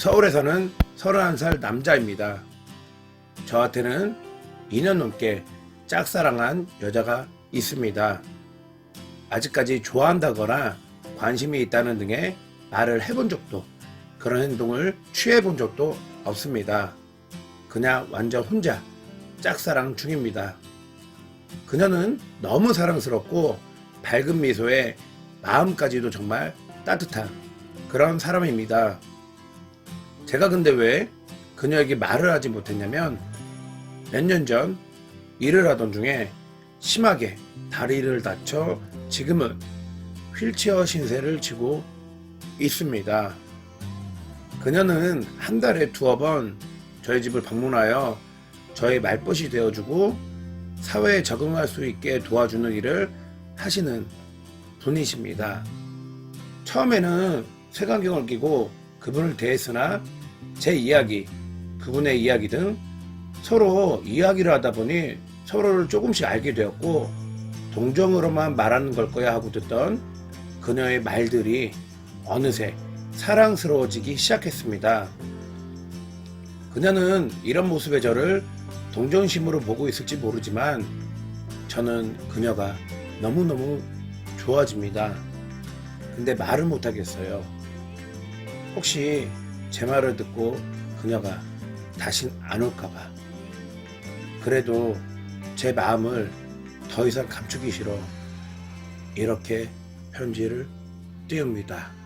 서울에 사는 31살 남자입니다. 저한테는 2년 넘게 짝사랑한 여자가 있습니다. 아직까지 좋아한다거나 관심이 있다는 등의 말을 해본 적도 그런 행동을 취해본 적도 없습니다. 그냥 완전 혼자 짝사랑 중입니다. 그녀는 너무 사랑스럽고 밝은 미소에 마음까지도 정말 따뜻한 그런 사람입니다. 제가 근데 왜 그녀에게 말을 하지 못했냐면 몇 년 전 일을 하던 중에 심하게 다리를 다쳐 지금은 휠체어 신세를 지고 있습니다. 그녀는 한 달에 두어 번 저희 집을 방문하여 저의 말벗이 되어주고 사회에 적응할 수 있게 도와주는 일을 하시는 분이십니다. 처음에는 색안경을 끼고 그분을 대했으나 제 이야기, 그분의 이야기 등 서로 이야기를 하다 보니 서로를 조금씩 알게 되었고 동정으로만 말하는 걸 거야 하고 듣던 그녀의 말들이 어느새 사랑스러워지기 시작했습니다. 그녀는 이런 모습의 저를 동정심으로 보고 있을지 모르지만 저는 그녀가 너무너무 좋아집니다. 근데 말을 못하겠어요. 혹시 제 말을 듣고 그녀가 다신 안 올까봐. 그래도 제 마음을 더 이상 감추기 싫어. 이렇게 편지를 띄웁니다.